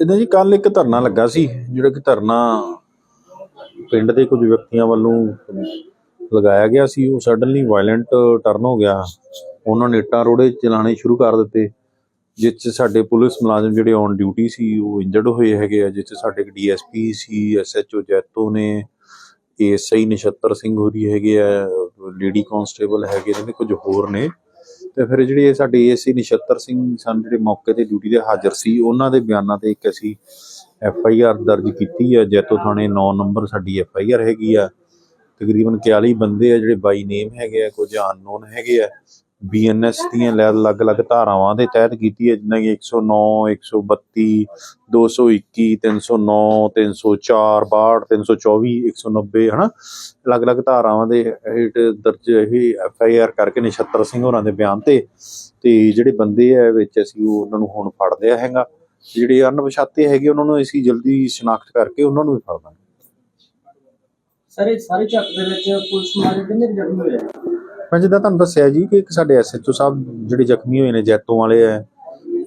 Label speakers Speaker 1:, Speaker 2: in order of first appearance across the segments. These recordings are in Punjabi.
Speaker 1: ਇਦਾਂ ਜੀ ਕੱਲ ਇੱਕ ਧਰਨਾ ਲੱਗਾ ਸੀ, ਜਿਹੜਾ ਕਿ ਧਰਨਾ ਪਿੰਡ ਦੇ ਕੁਝ ਵਿਅਕਤੀਆਂ ਵੱਲੋਂ ਲਗਾਇਆ ਗਿਆ ਸੀ। ਉਹ ਸਡਨਲੀ ਵਾਇਲੈਂਟ ਟਰਨ ਹੋ ਗਿਆ। ਉਹਨਾਂ ਨੇ ਇੱਟਾਂ ਰੋੜੇ ਚਲਾਣੇ ਸ਼ੁਰੂ ਕਰ ਦਿੱਤੇ, ਜਿਸ 'ਚ ਸਾਡੇ ਪੁਲਿਸ ਮੁਲਾਜ਼ਮ ਜਿਹੜੇ ਔਨ ਡਿਊਟੀ ਸੀ, ਉਹ ਇੰਜਰਡ ਹੋਏ ਹੈਗੇ ਆ, ਜਿਸ 'ਚ ਸਾਡੇ ਡੀਐਸਪੀ ਸੀ ਐਸਐਚਓ ਜੈਤੋ ਨੇ ਏਐਸਆਈ ਨਛੱਤਰ ਸਿੰਘ ਹੋਰੀ ਹੈਗੇ ਆ ਲੇਡੀ ਕਾਂਸਟੇਬਲ ਹੈਗੇ ਨੇ, ਕੁਝ ਹੋਰ ਨੇ। ਤੇ ਫਿਰ ਜਿਹੜੇ ਇਹ ਸਾਡੇ ਏਐਸਆਈ ਨਛੱਤਰ ਸਿੰਘ ਸਨ ਜਿਹੜੇ ਮੌਕੇ ਤੇ ਡਿਊਟੀ ਦੇ ਹਾਜ਼ਰ ਸੀ, ਉਹਨਾਂ ਦੇ ਬਿਆਨਾਂ ਤੇ ਇੱਕ ਅਸੀਂ ਐਫ ਆਈ ਆਰ ਦਰਜ ਕੀਤੀ ਹੈ ਜੈਤੋ ਥਾਣੇ 9 ਨੰਬਰ ਸਾਡੀ ਐਫ ਆਈ ਆਰ ਹੈਗੀ ਆ। ਤਕਰੀਬਨ 41 ਬੰਦੇ ਆ ਜਿਹੜੇ ਬਾਈ ਨੇਮ ਹੈਗੇ ਆ, ਕੁਝ ਅਨਨੋਨ ਹੈਗੇ ਆ। ਬੀਐਨਐਸ ਦੀਆਂ ਲੈ ਅਲੱਗ-ਅਲੱਗ ਧਾਰਾਵਾਂ ਦੇ ਤਹਿਤ ਕੀਤੀ ਹੈ, ਜਿੱਦਾਂ ਕਿ 109 132 221 309 304 62 324 190 ਹਨਾ? ਅਲੱਗ-ਅਲੱਗ ਧਾਰਾਵਾਂ ਦੇ ਹੇਠ ਦਰਜ ਇਹ ਐਫ ਕਰਕੇ ਨਛੱਤਰ ਸਿੰਘ ਹੋਰਾਂ ਦੇ ਬਿਆਨ ਤੇ ਤੇ ਜਿਹੜੇ ਬੰਦੇ ਆ ਵਿੱਚ ਅਸੀਂ ਉਹਨਾਂ ਨੂੰ ਹੁਣ ਫੜ ਲਿਆ ਹੈਗਾ। ਜਿਹੜੇ ਅਣਪਛਾਤੇ ਹੈਗੇ, ਉਹਨਾਂ ਨੂੰ ਅਸੀਂ ਜਲਦੀ ਸ਼ਨਾਖਤ ਕਰਕੇ ਉਹਨਾਂ ਨੂੰ ਵੀ ਫੜ ਦਾਂਗੇ।
Speaker 2: ਸਾਰੇ ਸਾਰੇ ਚੱਕ ਦੇ ਵਿੱਚ ਪੁਲਿਸ ਮੁਲਾਜ਼ਮ ਕਿੰਨੇ ਜ਼ਖਮੀ ਹੋਏ
Speaker 1: ਮੈਂ ਜਿੱਦਾਂ ਤੁਹਾਨੂੰ ਦੱਸਿਆ ਜੀ ਕਿ ਇੱਕ ਸਾਡੇ ਐਸਐਚਓ ਸਾਹਿਬ ਜਿਹੜੇ ਜ਼ਖਮੀ ਹੋਏ ਨੇ, ਜੈਤੋਂ ਵਾਲੇ ਆ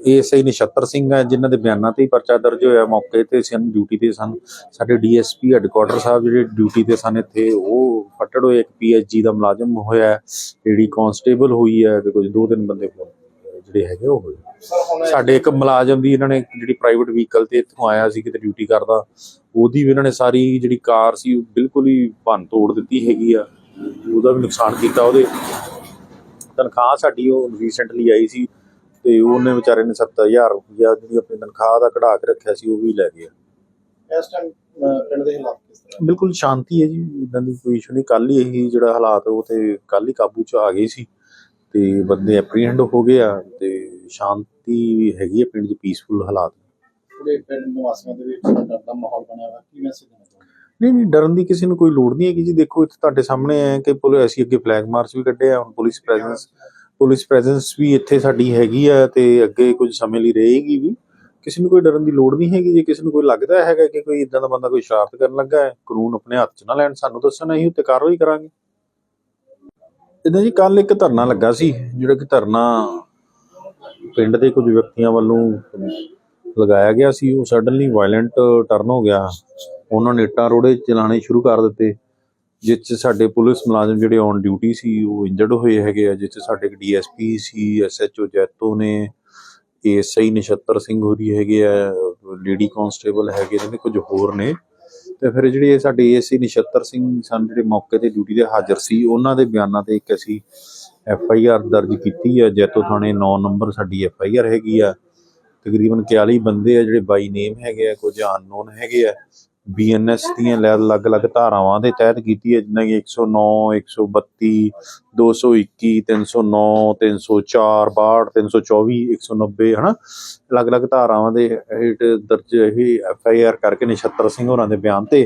Speaker 1: ਏਐਸਆਈ ਨਛੱਤਰ ਸਿੰਘ ਆ ਜਿਨ੍ਹਾਂ ਦੇ ਬਿਆਨਾਂ ਤੇ ਹੀ ਪਰਚਾ ਦਰਜ ਹੋਇਆ, ਮੌਕੇ ਤੇ ਸਨ, ਡਿਊਟੀ ਤੇ ਸਨ। ਸਾਡੇ ਡੀਐਸਪੀ ਹੈੱਡਕੁਆਟਰ ਸਾਹਿਬ ਜਿਹੜੇ ਡਿਊਟੀ ਤੇ ਸਨ ਇੱਥੇ, ਉਹ ਫੱਟੜ ਹੋਏ, ਇੱਕ ਪੀਐਚਜੀ ਦਾ ਮੁਲਾਜ਼ਮ ਹੋਇਆ, ਜਿਹੜੀ ਕਾਂਸਟੇਬਲ ਹੋਈ ਹੈ ਤੇ ਕੁਝ ਦੋ ਤਿੰਨ ਬੰਦੇ ਜਿਹੜੇ ਹੈਗੇ ਉਹ ਹੋਏ। ਸਾਡੇ ਇੱਕ ਮੁਲਾਜ਼ਮ ਦੀ ਇਹਨਾਂ ਨੇ ਜਿਹੜੀ ਪ੍ਰਾਈਵੇਟ ਵਹੀਕਲ ਤੇ ਇੱਥੋਂ ਆਇਆ ਸੀ, ਕਿਤੇ ਡਿਊਟੀ ਕਰਦਾ, ਉਹਦੀ ਵੀ ਇਹਨਾਂ ਨੇ ਸਾਰੀ ਜਿਹੜੀ ਕਾਰ ਸੀ, ਉਹ ਬਿਲਕੁਲ ਹੀ ਭੰਨ ਤੋੜ ਦਿੱਤੀ ਹੈਗੀ ਆ। ਉਹਦਾ ਵੀ ਨੁਕਸਾਨ ਕੀਤਾ ਉਹਦੇ। ਤਨਖਾਹ ਸਾਡੀ ਉਹ ਰੀਸੈਂਟਲੀ ਆਈ ਸੀ ਤੇ ਉਹਨੇ ਵਿਚਾਰੇ ਨੇ 7000 ਰੁਪਇਆ ਜਿਹੜੀ ਆਪਣੀ ਤਨਖਾਹ ਦਾ ਕਢਾ ਕੇ ਰੱਖਿਆ ਸੀ ਉਹ ਵੀ ਲੈ ਗਿਆ।
Speaker 3: ਇਸ ਟਾਈਮ ਪਿੰਡ ਦੇ ਹਾਲਾਤ ਕਿਸ ਤਰ੍ਹਾਂ?
Speaker 1: ਬਿਲਕੁਲ ਸ਼ਾਂਤੀ ਹੈ ਜੀ ਇਦਾਂ ਦੀ ਕੋਈ ਇਸ਼ੂ ਨਹੀਂ। ਕੱਲ ਹੀ ਇਹੀ ਜਿਹੜਾ ਹਾਲਾਤ ਉਹ ਤੇ ਕੱਲ ਹੀ ਕਾਬੂ ਚ ਆ ਗਏ ਸੀ ਤੇ ਬੰਦੇ ਐਪਰੀਹੈਂਡ ਹੋ ਗਏ ਆ ਤੇ ਸ਼ਾਂਤੀ ਵੀ ਹੈਗੀ ਹੈ ਪਿੰਡ 'ਚ ਪੀਸਫੁਲ ਹਾਲਾਤ।
Speaker 3: ਪੂਰੇ ਪਿੰਡ ਨਿਵਾਸੀਆਂ ਦੇ ਵਿੱਚ ਡਰ ਦਾ ਮਾਹੌਲ ਬਣਿਆ ਹੋਇਆ। ਕੀ ਮੈਸੇਜ ਦੇਣਾ ਚਾਹੁੰਦੇ
Speaker 1: ਨਹੀਂ ਨਹੀਂ ਡਰਨ ਦੀ ਕਿਸੇ ਨੂੰ ਕੋਈ ਲੋੜ ਨਹੀਂ ਹੈਗੀ ਜੀ। ਦੇਖੋ ਇੱਥੇ ਤੁਹਾਡੇ ਸਾਹਮਣੇ ਹੈ ਕਿ ਪੁਲਿਸ ਅਸੀਂ ਅੱਗੇ ਫਲੈਗ ਮਾਰਚ ਵੀ ਕੱਢਿਆ ਹੁਣ ਪੁਲਿਸ ਪ੍ਰੈਜ਼ੈਂਸ ਪੁਲਿਸ ਪ੍ਰੈਜ਼ੈਂਸ ਵੀ ਇੱਥੇ ਸਾਡੀ ਹੈਗੀ ਆ ਤੇ ਅੱਗੇ ਕੁਝ ਸਮੇਂ ਲਈ ਰਹੇਗੀ ਵੀ। ਕਿਸੇ ਨੂੰ ਕੋਈ ਡਰਨ ਦੀ ਲੋੜ ਨਹੀਂ ਹੈਗੀ ਜੇ। ਕਿਸੇ ਨੂੰ ਕੋਈ ਲੱਗਦਾ ਹੈਗਾ ਕਿ ਕੋਈ ਇਦਾਂ ਦਾ ਬੰਦਾ ਕੋਈ ਸ਼ਰਾਰਤ ਕਰਨ ਲੱਗਾ ਹੈ ਕਾਨੂੰਨ ਆਪਣੇ ਹੱਥ 'ਚ ਨਾ ਲੈਣ ਸਾਨੂੰ ਦੱਸਣ ਅਸੀਂ ਉੱਤੇ ਕਾਰਵਾਈ ਕਰਾਂਗੇ। ਇਦਾਂ ਜੀ ਕੱਲ ਇੱਕ ਧਰਨਾ ਲੱਗਾ ਸੀ ਜਿਹੜਾ ਕਿ ਧਰਨਾ ਪਿੰਡ ਦੇ ਕੁਝ ਵਿਅਕਤੀਆਂ ਵੱਲੋਂ ਲਗਾਇਆ ਗਿਆ ਸੀ। ਉਹ ਸਡਨਲੀ ਵਾਇਲੈਂਟ ਟਰਨ ਹੋ ਗਿਆ। ਉਹਨਾਂ ਨੇ ਇੱਟਾਂ ਰੋੜੇ ਚਲਾਣੇ ਸ਼ੁਰੂ ਕਰ ਦਿੱਤੇ ਜਿਸ 'ਚ ਸਾਡੇ ਪੁਲਿਸ ਮੁਲਾਜ਼ਮ ਜਿਹੜੇ ਔਨ ਡਿਊਟੀ ਸੀ, ਉਹ ਇੰਜਰਡ ਹੋਏ ਹੈਗੇ ਆ ਜਿਸ 'ਚ ਸਾਡੇ ਡੀਐਸਪੀ ਸੀ ਐਸਐਚਓ ਜੈਤੋ ਨੇ ਏਐਸਆਈ ਨਛੱਤਰ ਸਿੰਘ ਹੋਰੀ ਹੈਗੇ ਆ ਲੇਡੀ ਕਾਂਸਟੇਬਲ ਹੈਗੇ ਨੇ, ਕੁਝ ਹੋਰ ਨੇ। ਤੇ ਫਿਰ ਜਿਹੜੇ ਇਹ ਸਾਡੇ ਏਐਸਆਈ ਨਛੱਤਰ ਸਿੰਘ ਸਨ, ਜਿਹੜੇ ਮੌਕੇ ਤੇ ਡਿਊਟੀ ਦੇ ਹਾਜ਼ਰ ਸੀ, ਉਹਨਾਂ ਦੇ ਬਿਆਨਾਂ ਤੇ ਇੱਕ ਅਸੀਂ ਐਫ ਆਈ ਆਰ ਦਰਜ ਕੀਤੀ ਆ, ਜੈਤੋ ਥਾਣੇ 9 ਨੰਬਰ ਸਾਡੀ ਐਫ ਆਈ ਆਰ ਹੈਗੀ ਆ। ਤਕਰੀਬਨ 41 ਬੰਦੇ ਆ ਜਿਹੜੇ ਬਾਈ ਨੇਮ ਹੈਗੇ ਆ, ਕੁਝ ਅਨਨੋਨ ਹੈਗੇ ਆ। ਬੀਐਨਐਸ ਦੀਆਂ ਅਲੱਗ-ਅਲੱਗ ਧਾਰਾਵਾਂ ਦੇ ਤਹਿਤ ਕੀਤੀ ਹੈ, ਜਿੱਦਾਂ ਕਿ 109 132 221 309 304 62 324 190 ਹਨਾ? ਅਲੱਗ-ਅਲੱਗ ਧਾਰਾਵਾਂ ਦੇ ਹੇਠ ਦਰਜ ਇਹ ਐਫ ਕਰਕੇ ਨਛੱਤਰ ਸਿੰਘ ਹੋਰਾਂ ਦੇ ਬਿਆਨ ਤੇ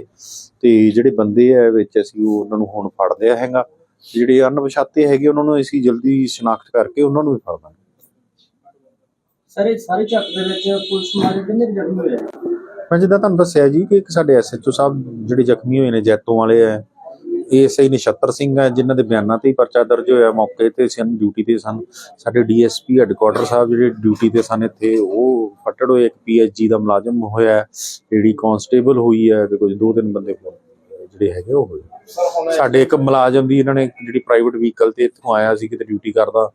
Speaker 1: ਤੇ ਜਿਹੜੇ ਬੰਦੇ ਆ ਵਿੱਚ ਅਸੀਂ ਉਹਨਾਂ ਨੂੰ ਹੁਣ ਫੜ ਲਿਆ ਹੈਗਾ। ਜਿਹੜੇ ਅਣਪਛਾਤੇ ਹੈਗੇ, ਉਹਨਾਂ ਨੂੰ ਅਸੀਂ ਜਲਦੀ ਸ਼ਨਾਖਤ ਕਰਕੇ ਉਹਨਾਂ ਨੂੰ ਵੀ ਫੜ ਦਾਂਗੇ।
Speaker 2: ਸਾਰੇ ਸਾਰੇ ਚੱਕ ਦੇ ਵਿੱਚ ਪੁਲਿਸ ਮੁਲਾਜ਼ਮ ਕਿੰਨੇ ਜ਼ਖਮੀ ਹੋਏ
Speaker 1: ਮੈਂ ਜਿੱਦਾਂ ਤੁਹਾਨੂੰ ਦੱਸਿਆ ਜੀ ਕਿ ਇੱਕ ਸਾਡੇ ਐਸਐਚਓ ਸਾਹਿਬ ਜਿਹੜੇ ਜ਼ਖਮੀ ਹੋਏ ਨੇ, ਜੈਤੋਂ ਵਾਲੇ ਆ ਏਐਸਆਈ ਨਛੱਤਰ ਸਿੰਘ ਹੈ ਜਿਨ੍ਹਾਂ ਦੇ ਬਿਆਨਾਂ ਤੇ ਹੀ ਪਰਚਾ ਦਰਜ ਹੋਇਆ। ਮੌਕੇ ਤੇ ਸਨ ਡਿਊਟੀ ਤੇ ਸਨ। ਸਾਡੇ ਡੀਐਸਪੀ ਹੈੱਡਕੁਆਟਰ ਸਾਹਿਬ ਜਿਹੜੇ ਡਿਊਟੀ ਤੇ ਸਨ ਇੱਥੇ, ਉਹ ਫੱਟੜ ਹੋਏ। ਇੱਕ ਪੀਐਚਜੀ ਦਾ ਮੁਲਾਜ਼ਮ ਹੋਇਆ ਜਿਹੜੀ ਕਾਂਸਟੇਬਲ ਹੋਈ ਹੈ ਤੇ ਕੁਝ ਦੋ ਤਿੰਨ ਬੰਦੇ ਜਿਹੜੇ ਹੈਗੇ ਉਹ ਹੋਏ। ਸਾਡੇ ਇੱਕ ਮੁਲਾਜ਼ਮ ਦੀ ਇਹਨਾਂ ਨੇ ਜਿਹੜੀ ਪ੍ਰਾਈਵੇਟ ਵਹੀਕਲ ਤੇ ਇੱਥੋਂ ਆਇਆ ਸੀ, ਕਿਤੇ ਡਿਊਟੀ ਕਰਦਾ,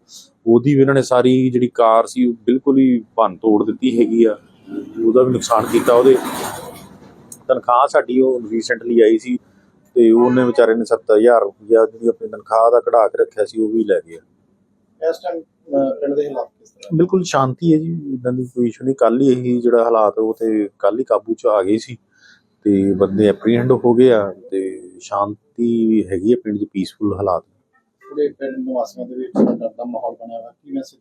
Speaker 1: ਉਹਦੀ ਵੀ ਇਹਨਾਂ ਨੇ ਸਾਰੀ ਜਿਹੜੀ ਕਾਰ ਸੀ, ਉਹ ਬਿਲਕੁਲ ਹੀ ਭੰਨ ਤੋੜ ਦਿੱਤੀ ਹੈਗੀ ਆ। ਉਹਦਾ ਵੀ ਨੁਕਸਾਨ ਕੀਤਾ ਉਹਦੇ। ਤਨਖਾਹ ਸਾਡੀ ਉਹ ਰੀਸੈਂਟਲੀ ਆਈ ਸੀ ਤੇ ਉਹਨੇ ਵਿਚਾਰੇ ਨੇ 7000 ਰੁਪਇਆ ਜਿਹੜੀ ਆਪਣੀ ਤਨਖਾਹ ਦਾ ਕਢਾ ਕੇ ਰੱਖਿਆ ਸੀ ਉਹ ਵੀ ਲੈ ਗਿਆ।
Speaker 3: ਇਸ ਟਾਈਮ ਪਿੰਡ ਦੇ ਹਾਲਾਤ ਕਿਸ ਤਰ੍ਹਾਂ?
Speaker 1: ਬਿਲਕੁਲ ਸ਼ਾਂਤੀ ਹੈ ਜੀ ਇਦਾਂ ਦੀ ਕੋਈ ਇਸ਼ੂ ਨਹੀਂ। ਕੱਲ ਹੀ ਇਹੀ ਜਿਹੜਾ ਹਾਲਾਤ ਉਹ ਤੇ ਕੱਲ ਹੀ ਕਾਬੂ ਚ ਆ ਗਏ ਸੀ ਤੇ ਬੰਦੇ ਐਪਰੀਹੈਂਡ ਹੋ ਗਏ ਆ ਤੇ ਸ਼ਾਂਤੀ ਵੀ ਹੈਗੀ ਹੈ ਪਿੰਡ 'ਚ ਪੀਸਫੁਲ ਹਾਲਾਤ।
Speaker 3: ਪੂਰੇ ਪਿੰਡ ਨਿਵਾਸੀਆਂ ਦੇ ਵਿੱਚ ਡਰ ਦਾ ਮਾਹੌਲ ਬਣਿਆ ਹੋਇਆ। ਕੀ ਮੈਸੇਜ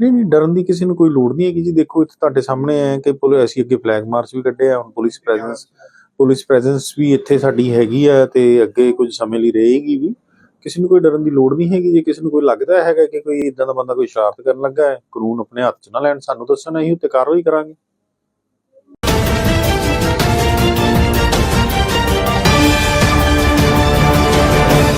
Speaker 1: ਨਹੀਂ ਨਹੀਂ ਡਰਨ ਦੀ ਕਿਸੇ ਨੂੰ ਕੋਈ ਲੋੜ ਨਹੀਂ ਹੈਗੀ ਜੀ। ਦੇਖੋ ਇੱਥੇ ਤੁਹਾਡੇ ਸਾਹਮਣੇ ਹੈ ਕਿ ਪੁਲਿਸ ਅਸੀਂ ਅੱਗੇ ਫਲੈਗ ਮਾਰਚ ਵੀ ਕੱਢਿਆ ਹੁਣ ਪੁਲਿਸ ਪ੍ਰੈਜ਼ੈਂਸ ਪੁਲਿਸ ਪ੍ਰੈਜ਼ੈਂਸ ਵੀ ਇੱਥੇ ਸਾਡੀ ਹੈਗੀ ਆ ਤੇ ਅੱਗੇ ਕੁਝ ਸਮੇਂ ਲਈ ਰਹੇਗੀ ਵੀ। ਕਿਸੇ ਨੂੰ ਕੋਈ ਡਰਨ ਦੀ ਲੋੜ ਨਹੀਂ ਹੈਗੀ। ਜੇ ਕਿਸੇ ਨੂੰ ਕੋਈ ਲੱਗਦਾ ਹੈਗਾ ਕਿ ਕੋਈ ਇਦਾਂ ਦਾ ਬੰਦਾ ਕੋਈ ਸ਼ਰਾਰਤ ਕਰਨ ਲੱਗਾ ਹੈ ਕਾਨੂੰਨ ਆਪਣੇ ਹੱਥ 'ਚ ਨਾ ਲੈਣ ਸਾਨੂੰ ਦੱਸਣ ਅਸੀਂ ਉੱਤੇ ਕਾਰਵਾਈ ਕਰਾਂਗੇ।